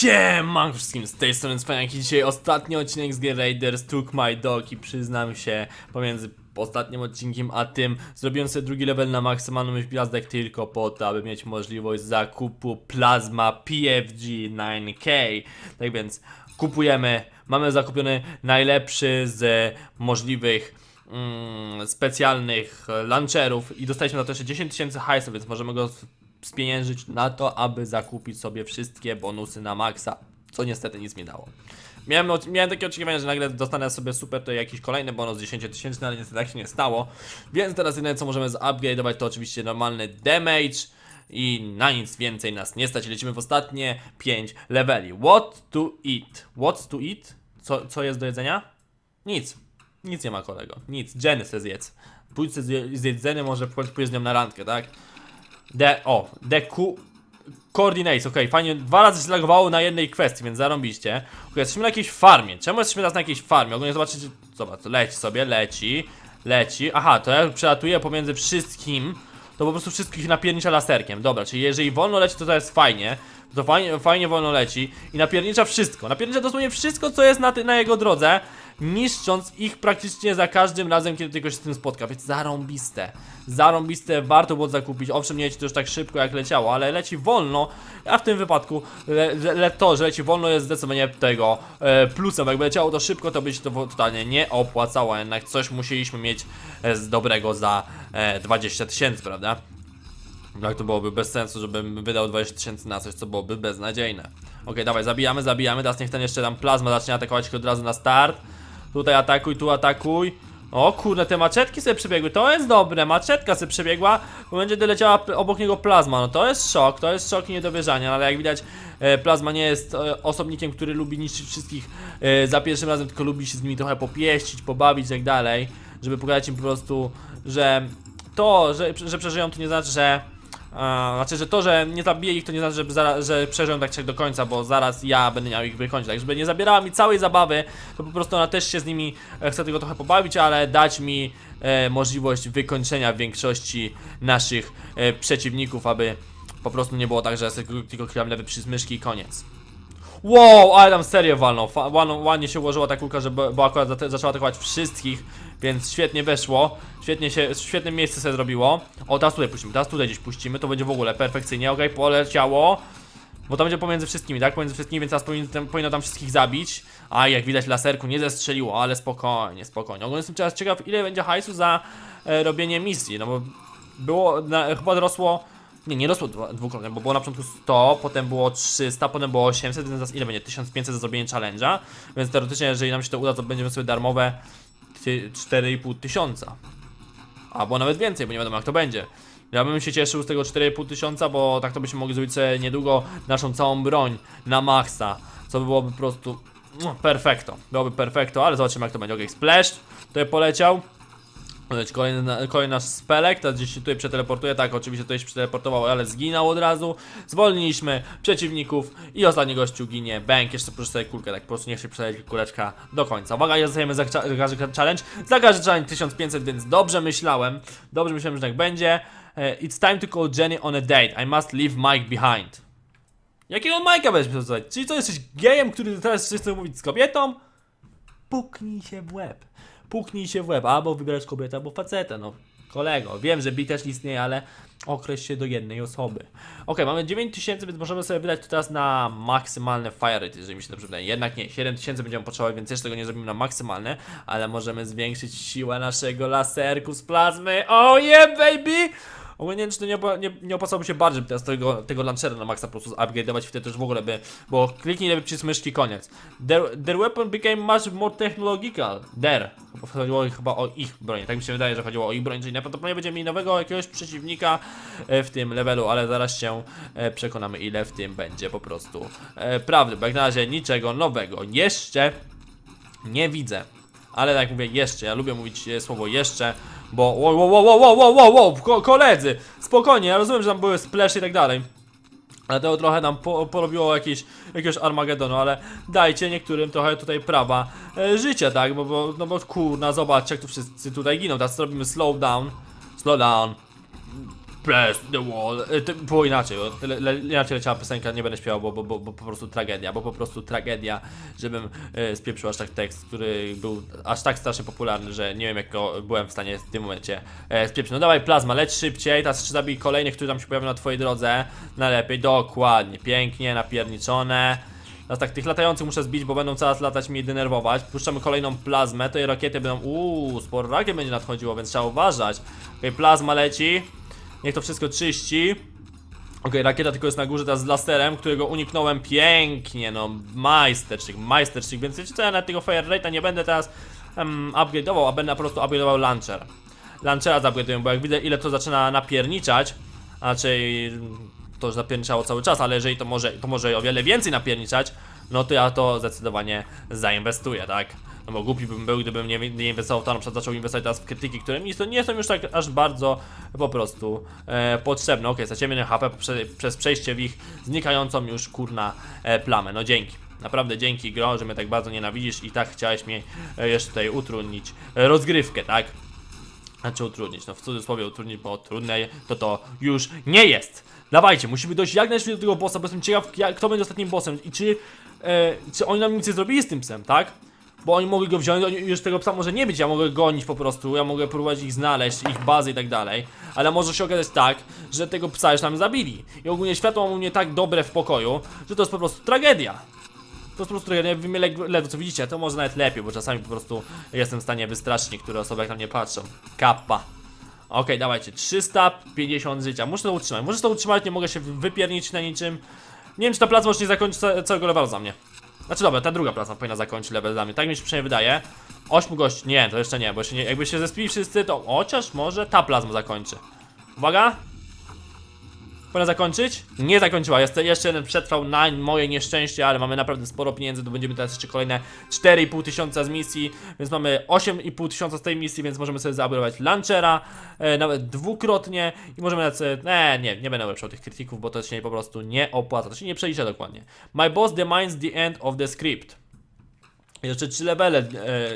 Siemanko wszystkim, z tej strony Cwaniaki. Dzisiaj ostatni odcinek z Gear Raiders Took My Dog i przyznam się, pomiędzy ostatnim odcinkiem a tym zrobiłem sobie drugi level na maksymalną ilość gwiazdek tylko po to, aby mieć możliwość zakupu Plasma PFG 9K. Tak więc kupujemy, mamy zakupiony najlepszy z możliwych mm, specjalnych e, launcherów i dostaliśmy na to jeszcze 10 tysięcy hajsu, więc możemy go spieniężyć na to, aby zakupić sobie wszystkie bonusy na maksa, co niestety nic mi dało. Miałem, miałem takie oczekiwania, że nagle dostanę sobie super to jakiś kolejny bonus 10 tysięcy, ale niestety tak się nie stało. Więc teraz jedyne co możemy zupgrade'ować to oczywiście normalny damage i na nic więcej nas nie stać. Lecimy w ostatnie 5 leveli. What to eat? What to eat? Co, co jest do jedzenia? Nic. Nic nie ma kolego. Nic. Jenny se zjedz. Pójdź zjedz Jenny, może pójdź z nią na randkę, tak? De, o, deku Coordinates, okej, fajnie, dwa razy się zlagowało na jednej kwestii, więc zarąbiście. Okej, jesteśmy na jakiejś farmie, czemu jesteśmy teraz na jakiejś farmie? Ogólnie zobaczycie, zobacz, leci sobie, leci, leci, aha, to ja przelatuję pomiędzy wszystkim, to po prostu wszystkich napiernicza laserkiem, dobra, czyli jeżeli wolno leci, to to jest fajnie, to fajnie, fajnie wolno leci i napiernicza wszystko, napiernicza dosłownie wszystko, co jest na, ty, na jego drodze, niszcząc ich praktycznie za każdym razem, kiedy tylko się z tym spotka, więc zarąbiste, zarąbiste, warto było zakupić, owszem, nie leci to już tak szybko jak leciało, ale leci wolno, a w tym wypadku le, le, to, że leci wolno jest zdecydowanie tego e, plusem, jakby leciało to szybko, to by się to totalnie nie opłacało, jednak coś musieliśmy mieć e, z dobrego za e, 20 tysięcy, prawda? Jak to byłoby bez sensu, żebym wydał 20 tysięcy na coś, co byłoby beznadziejne. Okej, dawaj, zabijamy, zabijamy, teraz niech ten jeszcze tam plazma zacznie atakować od razu na start. Tutaj atakuj, tu atakuj. O kurde, te maczetki sobie przebiegły, to jest dobre, maczetka sobie przebiegła, bo będzie doleciała p- obok niego plazma, no to jest szok, to jest szok i niedowierzanie, ale jak widać e, plazma nie jest e, osobnikiem, który lubi niszczyć wszystkich e, za pierwszym razem, tylko lubi się z nimi trochę popieścić, pobawić i tak dalej, żeby pokazać im po prostu, że to, że, że przeżyją to nie znaczy, że znaczy, że to, że nie zabije ich, to nie znaczy, że, zaraz, że przeżyją tak do końca, bo zaraz ja będę miał ich wykończyć. Tak, żeby nie zabierała mi całej zabawy, to po prostu ona też się z nimi e, chce tego trochę pobawić, ale dać mi e, możliwość wykończenia większości naszych e, przeciwników, aby po prostu nie było tak, że ja tylko klikam lewy przycisk myszki i koniec. Wow, ale tam serię walną. Ładnie się ułożyła ta kulka, żeby, bo akurat zaczęła atakować wszystkich, więc świetnie weszło. Świetnie się, świetne miejsce sobie zrobiło. O, teraz tutaj puścimy, teraz tutaj gdzieś puścimy, to będzie w ogóle perfekcyjnie. Okej, poleciało. Bo to będzie pomiędzy wszystkimi, tak? Pomiędzy wszystkimi, więc teraz powinno tam, powinno tam wszystkich zabić. A jak widać laserku nie zestrzeliło, ale spokojnie, spokojnie. Ogólnie jestem teraz ciekaw, ile będzie hajsu za e, robienie misji, no bo było, na, chyba rosło, nie, nie rosło dwukrotnie, bo było na początku 100, potem było 300, potem było 800, więc teraz ile będzie? 1500 za zrobienie challenge'a, więc teoretycznie, jeżeli nam się to uda, to będziemy sobie darmowe ty- 4,5 tysiąca. Albo nawet więcej, bo nie wiadomo jak to będzie. Ja bym się cieszył z tego 4,5 tysiąca, bo tak to byśmy mogli zrobić sobie niedługo naszą całą broń na maksa, co by byłoby po prostu no, perfekto. Byłoby perfekto, ale zobaczymy jak to będzie. Ok, splash, tutaj poleciał. Kolejny, kolejny nasz spelek, teraz gdzieś się tutaj przeteleportuje, tak, oczywiście tutaj się przeteleportował, ale zginął od razu. Zwolniliśmy przeciwników i ostatni gościu ginie, bank, jeszcze proszę sobie kulkę, tak po prostu niech się przeleci kuleczka do końca. Uwaga, ja zostajemy za każdy challenge, za każdy challenge 1500, więc dobrze myślałem, dobrze myślałem, że tak będzie. E, It's time to call Jenny on a date, I must leave Mike behind. Jakiego Mike'a będziesz przesuwać? Czyli to jesteś gejem, który teraz chce mówić z kobietą? puknij się w łeb. Puknij się w łeb, albo wybierasz kobietę, albo facetę, no. Kolego, wiem, że bi też istnieje, ale określ się do jednej osoby. Ok, mamy 9000, więc możemy sobie wydać to teraz na maksymalne fire rate, jeżeli mi się dobrze wydaje. Jednak nie, 7000 będziemy potrzebować, więc jeszcze tego nie zrobimy na maksymalne, ale możemy zwiększyć siłę naszego laserku z plazmy. Oh yeah, baby! Ogólnie czy nie, nie, nie opłacałoby się bardziej teraz tego, tego launchera na maksa po prostu upgrade'ować wtedy też w ogóle by, bo kliknij lewy przycisk myszki, koniec. Their, weapon became much more technological. There. Chodziło chyba o ich broń, tak mi się wydaje, że chodziło o ich broń, czyli najprawdopodobniej będziemy mieli nowego jakiegoś przeciwnika e, w tym levelu, ale zaraz się e, przekonamy ile w tym będzie po prostu e, prawdy, bo jak na razie niczego nowego jeszcze nie widzę. Ale tak jak mówię, jeszcze, ja lubię mówić słowo jeszcze, bo wow, wow, wow, wow, wow, wow, wow, ko koledzy, spokojnie, ja rozumiem, że tam były splash i tak dalej. Ale to trochę nam po, porobiło jakieś, jakiegoś Armagedonu, ale dajcie niektórym trochę tutaj prawa e, życia, tak? Bo, bo, no bo kurna, zobaczcie jak tu wszyscy tutaj giną. Teraz robimy slow down, slow down. Press the wall. E, To było inaczej, le, le, inaczej leciała piosenka, nie będę śpiewał, bo, bo, bo, bo po prostu tragedia, bo po prostu tragedia, żebym e, spieprzył aż tak tekst, który był aż tak strasznie popularny, że nie wiem jak go byłem w stanie w tym momencie e, spieprzyć. No dawaj plazma, leć szybciej, teraz jeszcze zabij kolejnych, którzy tam się pojawią na twojej drodze, najlepiej, dokładnie, pięknie, napierniczone. Teraz tak tych latających muszę zbić, bo będą coraz latać mnie denerwować. Puszczamy kolejną plazmę, to i rakiety będą. Uuu, sporo rakiet będzie nadchodziło, więc trzeba uważać. Okej, plazma leci. Niech to wszystko czyści. Okej, rakieta tylko jest na górze teraz z laserem, którego uniknąłem pięknie, no majstersztyk, majstersztyk, więc wiecie co, ja na tego fire rate'a nie będę teraz um, upgrade'ował, a będę po prostu upgrade'ował launcher. Launchera zupgrade'uję, bo jak widzę ile to zaczyna napierniczać, raczej to już napierniczało cały czas, ale jeżeli to może, to może o wiele więcej napierniczać, no to ja to zdecydowanie zainwestuję, tak? No bo głupi bym był, gdybym nie, nie inwestował w to, na przykład zaczął inwestować teraz w krytyki, które mi nie są już tak aż bardzo po prostu e, potrzebne. Straciłem jeden HP prze, przez przejście w ich znikającą już kurna e, plamę. No dzięki. Naprawdę dzięki gro, że mnie tak bardzo nienawidzisz i tak chciałeś mnie e, jeszcze tutaj utrudnić e, rozgrywkę, tak? Znaczy utrudnić, no w cudzysłowie utrudnić, bo trudne to to już nie jest. Dawajcie, musimy dojść jak najszybciej do tego bossa, bo jestem ciekaw, kto będzie ostatnim bossem i czy, e, czy oni nam nic nie zrobili z tym psem, tak? Bo oni mogli go wziąć, już tego psa może nie być, ja mogę gonić po prostu, ja mogę próbować ich znaleźć, ich bazy i tak dalej, ale może się okazać tak, że tego psa już nam zabili. I ogólnie światło mam u mnie tak dobre w pokoju, że to jest po prostu tragedia. To jest po prostu tragedia, wy mnie le- ledwo co widzicie, to może nawet lepiej, bo czasami po prostu jestem w stanie wystraszyć niektóre osoby, jak na mnie patrzą. Kappa. Okej, dawajcie, 350 życia. Muszę to utrzymać. Muszę to utrzymać, nie mogę się wy- wypiernić na niczym. Nie wiem, czy ta plazma już nie zakończy ca- całego levelu za mnie. Znaczy dobra, ta druga plazma powinna zakończyć level za mnie. Tak mi się przynajmniej wydaje. 8 gości. Nie, to jeszcze nie, bo jeszcze nie. Jakby się zespili wszyscy, to chociaż może ta plazma zakończy. Uwaga! Powinna zakończyć? Nie zakończyła. Jeszcze, jeszcze jeden przetrwał na moje nieszczęście, ale mamy naprawdę sporo pieniędzy. To będziemy teraz jeszcze kolejne 4,5 tysiąca z misji, więc mamy 8,5 tysiąca z tej misji, więc możemy sobie zaupgrade'ować launchera, e, nawet dwukrotnie i możemy nawet sobie, nie, nie, nie będę ulepszał tych krytyków, bo to się po prostu nie opłaca, to się nie przeliczy dokładnie. My boss demands the end of the script. Jeszcze trzy levele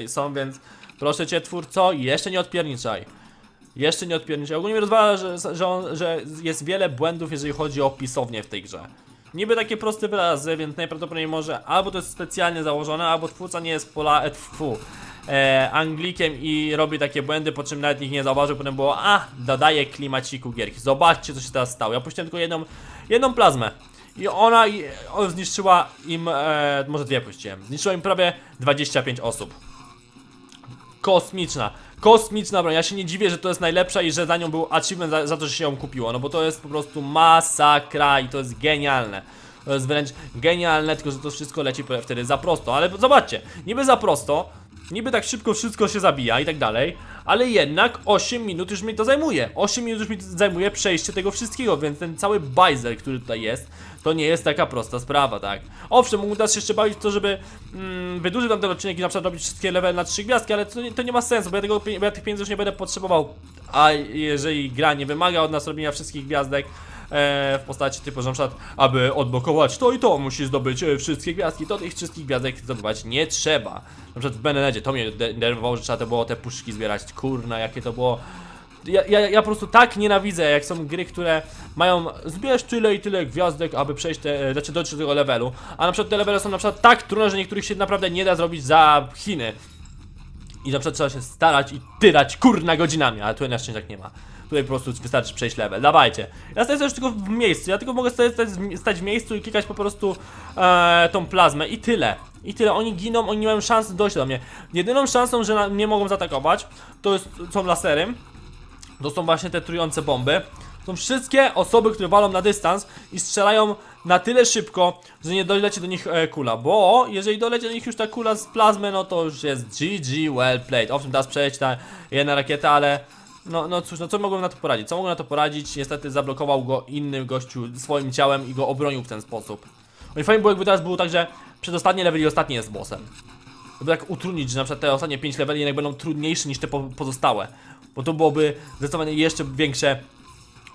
e, są, więc proszę cię twórco, jeszcze nie odpierniczaj. Jeszcze nie odpierniczaj. Ogólnie rozwala, że, że, on, że jest wiele błędów, jeżeli chodzi o pisownię w tej grze. Niby takie proste wyrazy, więc najprawdopodobniej może albo to jest specjalnie założone, albo twórca nie jest pola, e, tfu, e, Anglikiem i robi takie błędy, po czym nawet ich nie zauważył, potem było, a, dodaje klimaciku gierki. Zobaczcie, co się teraz stało. Ja puściłem tylko jedną, jedną plazmę. I ona zniszczyła im, e, może dwie puściłem, zniszczyła im prawie 25 osób. Kosmiczna. Kosmiczna broń. Ja się nie dziwię, że to jest najlepsza i że za nią był achievement za, za to, że się ją kupiło. No bo to jest po prostu masakra i to jest genialne. To jest wręcz genialne, tylko że to wszystko leci wtedy za prosto. Ale zobaczcie, niby za prosto, niby tak szybko wszystko się zabija i tak dalej, ale jednak 8 minut już mi to zajmuje. 8 minut już mi zajmuje przejście tego wszystkiego, więc ten cały bajzel, który tutaj jest, to nie jest taka prosta sprawa, tak? Owszem, mógł nas jeszcze bawić w to, żeby mm, wydłużyć tam ten odcinek i na przykład robić wszystkie level na 3 gwiazdki, ale to nie, to nie ma sensu, bo ja, tego, bo ja tych pieniędzy już nie będę potrzebował. A jeżeli gra nie wymaga od nas robienia wszystkich gwiazdek, e, w postaci typu, że na przykład, aby odblokować to i to, musi zdobyć e, wszystkie gwiazdki, to tych wszystkich gwiazdek zdobywać nie trzeba. Na przykład w Benenedzie to mnie de- denerwowało, że trzeba to było te puszki zbierać, kurna, jakie to było ja, ja, ja po prostu tak nienawidzę, jak są gry, które mają zbierać tyle i tyle gwiazdek, aby przejść te, znaczy dojść do tego levelu, a na przykład te levele są na przykład tak trudne, że niektórych się naprawdę nie da zrobić za Chiny. I na przykład trzeba się starać i tyrać kurna godzinami, ale tutaj na szczęście tak nie ma. Tutaj po prostu wystarczy przejść level. Dawajcie. Ja stoję już tylko w miejscu, ja tylko mogę stać, stać, w miejscu i klikać po prostu e, tą plazmę i tyle. I tyle. Oni giną, oni nie mają szans dojść do mnie. Jedyną szansą, że na, mogą zaatakować, to jest, są lasery. To są właśnie te trujące bomby. Są wszystkie osoby, które walą na dystans i strzelają na tyle szybko, że nie doleci do nich e, kula. Bo jeżeli doleci do nich już ta kula z plazmy, no to już jest GG well played. Owszem, teraz przeleci ta jedna rakieta, ale no, no cóż, no co mogłem na to poradzić? Co mogłem na to poradzić? Niestety zablokował go inny gościu swoim ciałem i go obronił w ten sposób. No i fajnie było jakby teraz było tak, że przedostatni level i ostatni jest bossem. Żeby tak utrudnić, że na przykład te ostatnie 5 leveli jednak będą trudniejsze niż te po pozostałe. Bo to byłoby zdecydowanie jeszcze większe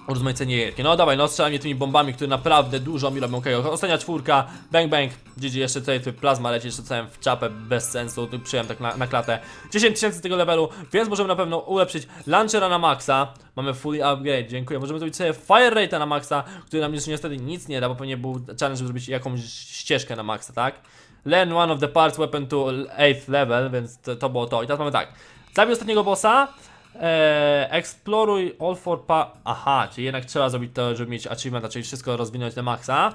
Urozmaicenie gierki. No dawaj, no strzelaj mnie tymi bombami, które naprawdę dużo mi robią. Okay, ostatnia czwórka, bang bang. GG, jeszcze tutaj plazma leci, jeszcze całem w czapę, bez sensu, przyjąłem tak na, na klatę. 10 tysięcy tego levelu, więc możemy na pewno ulepszyć launchera na maksa. Mamy fully upgrade, dziękuję. Możemy zrobić sobie fire rate'a na maksa, który nam już niestety nic nie da, bo pewnie był challenge, żeby zrobić jakąś ścieżkę na maksa, tak? Learn one of the parts weapon to 8th level, więc to, to było to. I teraz mamy tak. Zabij ostatniego bossa. Eee, all for pa... Aha, czyli jednak trzeba zrobić to, żeby mieć achievement, czyli wszystko rozwinąć na maksa.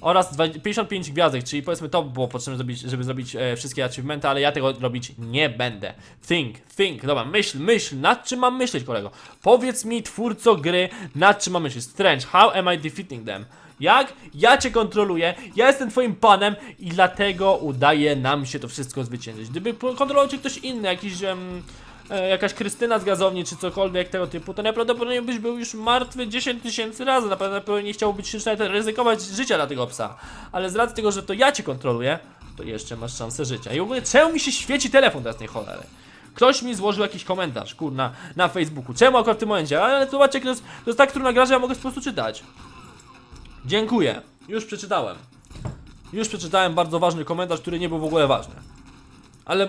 Oraz 20 55 gwiazdek, czyli powiedzmy to było potrzebne zrobić, żeby zrobić e, wszystkie achievementy, ale ja tego robić nie będę. Think, think, dobra, myśl, myśl, nad czym mam myśleć kolego? Powiedz mi twórco gry, nad czym mam myśleć. Strange, how am I defeating them? Jak? Ja cię kontroluję, ja jestem twoim panem i dlatego udaje nam się to wszystko zwyciężyć. Gdyby kontrolował cię ktoś inny, jakiś... em, e, jakaś Krystyna z gazowni czy cokolwiek tego typu, to najprawdopodobniej byś był już martwy 10 tysięcy razy. Na pewno nie chciałbyś już nawet ryzykować życia dla tego psa. Ale z racji tego, że to ja cię kontroluję, to jeszcze masz szansę życia. I w ogóle czemu mi się świeci telefon teraz tej cholery? Ktoś mi złożył jakiś komentarz, kurna, na Facebooku. Czemu akurat w tym momencie? Ale zobaczcie, to jest, to jest tak trudna gra, że ja mogę po prostu czytać. Dziękuję. Już przeczytałem. Już przeczytałem bardzo ważny komentarz, który nie był w ogóle ważny. Ale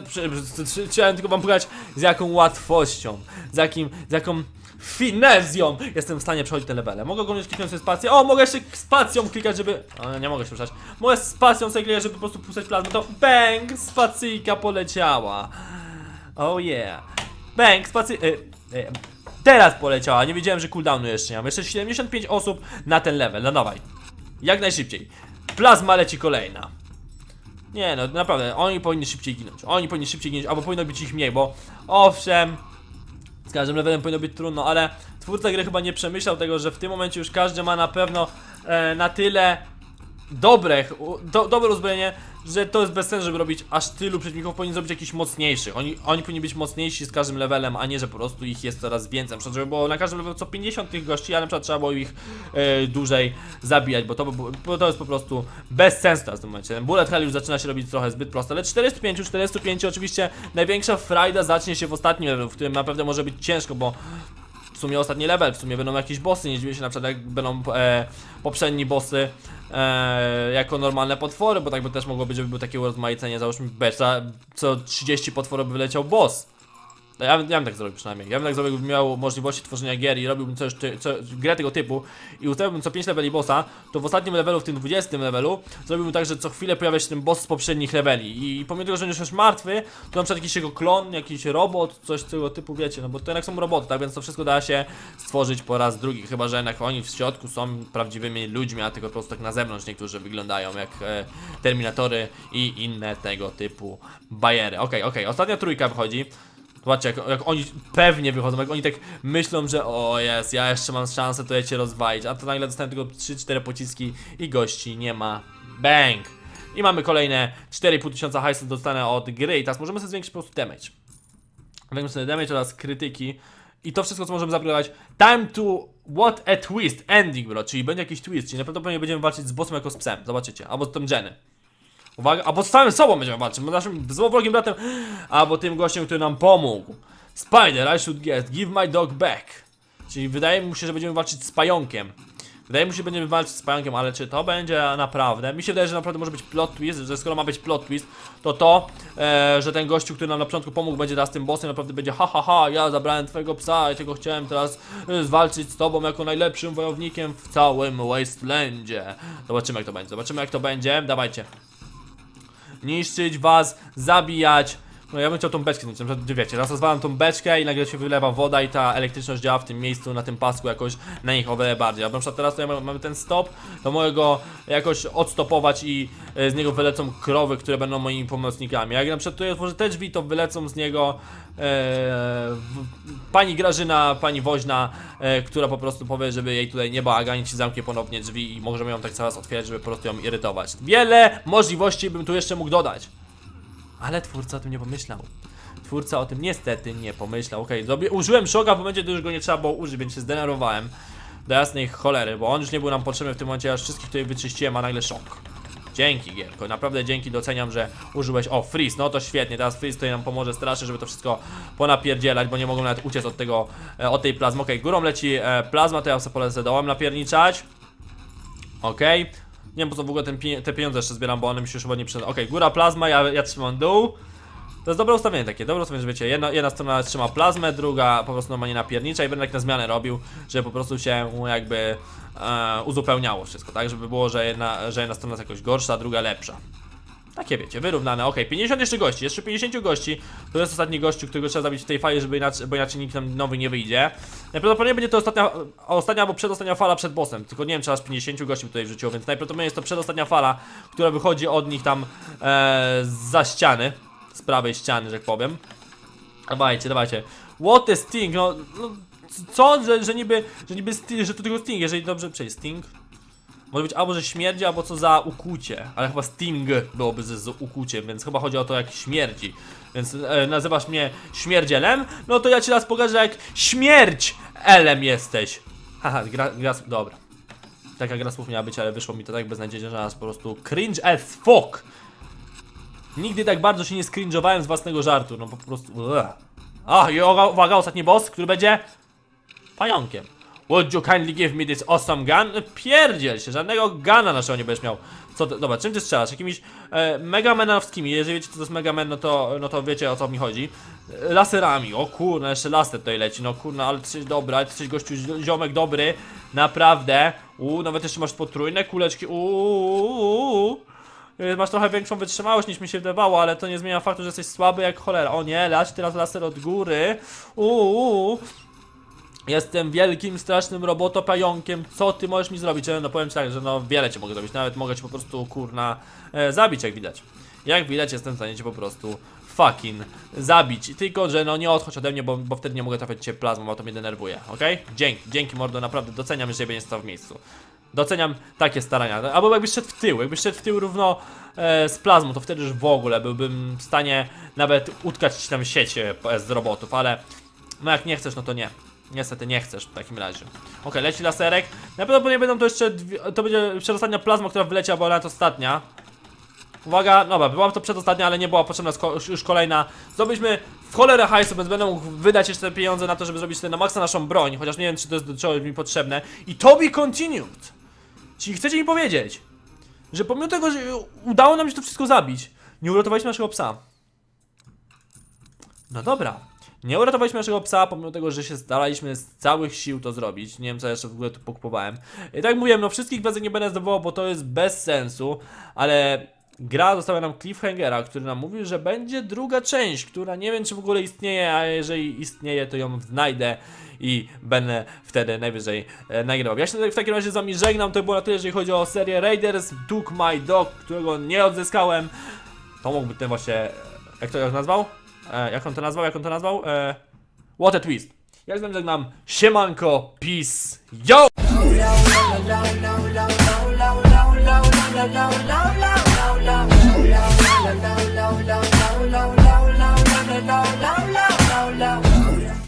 chciałem tylko wam pokazać z jaką łatwością, z jakim, z jaką finezją jestem w stanie przechodzić te levele. Mogę go kliknąć sobie spację. O, mogę jeszcze spacją klikać, żeby... O, nie mogę się ruszać. Mogę spacją sobie klikać, żeby po prostu puszczać plazmę. To bang, spacyjka poleciała. Oh yeah. Bang, spacy... Y, y, teraz poleciała. Nie wiedziałem, że cooldownu jeszcze nie mam. Jeszcze 75 osób na ten level. No dawaj. Jak najszybciej. Plazma leci kolejna. Nie no, naprawdę, oni powinni szybciej ginąć. Oni powinni szybciej ginąć, albo powinno być ich mniej, bo owszem, z każdym levelem powinno być trudno, ale twórca gry chyba nie przemyślał tego, że w tym momencie już każdy ma na pewno e, na tyle dobrych, u- do, dobre uzbrojenie, że to jest bez sensu, żeby robić aż tylu przeciwników, powinni zrobić jakichś mocniejszych. Oni, oni powinni być mocniejsi z każdym levelem, a nie, że po prostu ich jest coraz więcej. Na żeby było na każdym levelu co 50 tych gości, ale na przykład trzeba było ich e, dłużej zabijać, bo to, bo to jest po prostu bez sensu teraz w tym momencie. Ten bullet hell już zaczyna się robić trochę zbyt prosto, ale 405, 405 oczywiście największa frajda zacznie się w ostatnim levelu, w którym naprawdę może być ciężko, bo w sumie ostatni level, w sumie będą jakieś bossy, nie dziwię się na przykład jak będą e, poprzedni bossy e, jako normalne potwory, bo tak by też mogło być, żeby było takie urozmaicenie, załóżmy beta, co 30 potworów by wyleciał boss. No Ja, bym- ja bym tak zrobił przynajmniej. Ja bym tak zrobił, gdybym miał możliwości tworzenia gier i robiłbym coś, ty, co, grę tego typu i ustawiłbym co 5 leveli bossa, to w ostatnim levelu, w tym 20 levelu, zrobiłbym tak, że co chwilę pojawia się ten boss z poprzednich leveli i pomimo tego, że on już martwy, to na przykład jakiś jego klon, jakiś robot, coś tego typu, wiecie, no bo to jednak są roboty, tak, więc to wszystko da się stworzyć po raz drugi, chyba, że jednak oni w środku są prawdziwymi ludźmi, a tylko po prostu tak na zewnątrz niektórzy wyglądają jak e, Terminatory i inne tego typu bajery. Okej, okej, ostatnia trójka wychodzi. Zobaczcie, jak, jak oni pewnie wychodzą, jak oni tak myślą, że o jest, ja jeszcze mam szansę to ja cię rozwalić, a to nagle dostają tylko 3-4 pociski i gości nie ma. Bang! I mamy kolejne 4,5 tysiąca hajsu dostanę od gry i teraz możemy sobie zwiększyć po prostu damage. Zwiększymy sobie damage oraz krytyki i to wszystko co możemy zaplanować. Time to what a twist, ending bro, czyli będzie jakiś twist, czyli najprawdopodobniej będziemy walczyć z bossem jako z psem, zobaczycie, albo z tą Jenny. Uwaga, albo z samym sobą będziemy walczyć, naszym złowrogim bratem, albo tym gościem, który nam pomógł. Spider, I should get, give my dog back. Czyli wydaje mi się, że będziemy walczyć z pająkiem. Wydaje mi się, że będziemy walczyć z pająkiem, ale czy to będzie naprawdę? Mi się wydaje, że naprawdę może być plot twist, że skoro ma być plot twist, to to, e, że ten gościu, który nam na początku pomógł, będzie teraz tym bossem, naprawdę będzie ha ha ha, ja zabrałem twojego psa i tego chciałem teraz e, zwalczyć z tobą jako najlepszym wojownikiem w całym Wastelandzie. Zobaczymy jak to będzie, zobaczymy jak to będzie, dawajcie niszczyć was, zabijać. No ja bym chciał tą beczkę zniszczyć, na przykład, wiecie, raz rozwalam tą beczkę i nagle się wylewa woda i ta elektryczność działa w tym miejscu, na tym pasku jakoś na nich o wiele bardziej. A na przykład teraz tutaj mamy, mamy ten stop, to mogę go jakoś odstopować i e, z niego wylecą krowy, które będą moimi pomocnikami. Jak na przykład tutaj otworzę te drzwi, to wylecą z niego e, pani Grażyna, pani woźna, e, która po prostu powie, żeby jej tutaj nie bałaganić zamknie ponownie drzwi i możemy ją tak cały czas otwierać, żeby po prostu ją irytować. Wiele możliwości bym tu jeszcze mógł dodać. Ale twórca o tym nie pomyślał. Twórca o tym niestety nie pomyślał. Okej, okay, użyłem szoka w momencie, gdy już go nie trzeba było użyć, więc się zdenerwowałem. Do jasnej cholery, bo on już nie był nam potrzebny w tym momencie, aż wszystkich tutaj wyczyściłem, a nagle szok. Dzięki Gierko, naprawdę dzięki, doceniam, że użyłeś, o freeze, no to świetnie, teraz freeze tutaj nam pomoże strasznie, żeby to wszystko ponapierdzielać, bo nie mogą nawet uciec od tego, e, od tej plazmy, okej, górą leci e, plazma, to ja sobie polecę dołem napierniczać, okej, nie wiem po co w ogóle ten, te pieniądze jeszcze zbieram, bo one mi się już chyba nie przydadzą, okej, góra plazma, ja, ja trzymam dół, to jest dobre ustawienie takie, dobre ustawienie, że wiecie, jedna, jedna strona trzyma plazmę, druga po prostu normalnie napiernicza i będę tak na zmianę robił, żeby po prostu się jakby e, uzupełniało wszystko, tak? Żeby było, że jedna, że jedna strona jest jakoś gorsza, druga lepsza. Takie wiecie, wyrównane, okej, 50 jeszcze gości, jeszcze 50 gości, to jest ostatni gościu, którego trzeba zabić w tej fali, żeby inaczej, bo inaczej nikt nam nowy nie wyjdzie. Najprawdopodobniej będzie to ostatnia, ostatnia albo przedostatnia fala przed bossem, tylko nie wiem, czy aż 50 gości tutaj wrzuciło, więc najprawdopodobniej jest to przedostatnia fala, która wychodzi od nich tam e, za ściany, z prawej ściany, że tak powiem. Dawajcie, dawajcie. What a Sting, no, no co, że, że niby, że niby Sting, że to tylko Sting, jeżeli dobrze przejść, Sting? Może być albo, że śmierdzi, albo co za ukucie. Ale chyba Sting byłoby z, z ukuciem, więc chyba chodzi o to, jak śmierdzi. Więc e, nazywasz mnie śmierdzielem? No to ja ci raz pokażę, jak śmierć elem jesteś. Haha, gra, gra, dobra. Taka gra słów miała być, ale wyszło mi to tak beznadziejnie, że nas po prostu cringe as fuck. Nigdy tak bardzo się nie skringe'owałem z własnego żartu, no po prostu... Ugh. A, i uwaga, ostatni boss, który będzie... Pająkiem. Would you kindly give me this awesome gun? Pierdziel się, żadnego gana naszego nie będziesz miał. Co ty, dobra, czym ty strzelasz? Jakimiś e, megamenowskimi, jeżeli wiecie co to jest megaman, no to, no to wiecie o co mi chodzi. E, laserami, o kurna, jeszcze laser tutaj leci, no kurna, ale ty jesteś dobra, ty jesteś gościu, ziomek dobry, naprawdę. Uuu, nawet jeszcze masz potrójne kuleczki, uuu. Y, Masz trochę większą wytrzymałość niż mi się wydawało, ale to nie zmienia faktu, że jesteś słaby jak cholera. O nie, lać teraz laser od góry. Uuu. Jestem wielkim, strasznym robotopająkiem. Co ty możesz mi zrobić? No powiem ci tak, że no wiele cię mogę zrobić. Nawet mogę cię po prostu kurna e, zabić, jak widać. Jak widać, jestem w stanie cię po prostu fucking zabić. Tylko, że no nie odchodź ode mnie, bo, bo wtedy nie mogę trafiać cię plazmą, bo to mnie denerwuje, okej? Dzięki, dzięki mordo, naprawdę doceniam, że nie stał w miejscu. Doceniam takie starania. Albo jakbyś szedł w tył, jakbyś szedł w tył równo e, z plazmą, to wtedy już w ogóle byłbym w stanie nawet utkać ci tam siecie e, z robotów, ale no jak nie chcesz, no to nie. Niestety nie chcesz w takim razie. Okej, leci laserek. Najprawdopodobniej będą to jeszcze dwie, to będzie przedostatnia plazma, która wyleciała, bo nawet ostatnia. Uwaga, dobra, była to przedostatnia, ale nie była potrzebna już kolejna. Zdobyliśmy w cholerę hajsu, więc będę mógł wydać jeszcze te pieniądze na to, żeby zrobić sobie na maksa naszą broń, chociaż nie wiem, czy to jest do czegoś mi potrzebne. I to be continued! Czyli chcecie mi powiedzieć, że pomimo tego, że udało nam się to wszystko zabić, nie uratowaliśmy naszego psa. No dobra. Nie uratowaliśmy naszego psa, pomimo tego, że się staraliśmy z całych sił to zrobić. Nie wiem, co jeszcze w ogóle tu pokupowałem. I tak mówiłem, no wszystkich bezek nie będę zdobywał, bo to jest bez sensu, ale gra została nam cliffhangera, który nam mówił, że będzie druga część, która nie wiem, czy w ogóle istnieje, a jeżeli istnieje, to ją znajdę i będę wtedy najwyżej e, nagrywał. Ja się w takim razie z wami żegnam, to było na tyle, jeżeli chodzi o serię Raiders Took My Dog, którego nie odzyskałem. To mógłby ten właśnie, e, jak to jak nazwał? E, jak on to nazwał, jak on to nazwał? E, what a twist. Ja z wami żegnam, siemanko, peace, yo!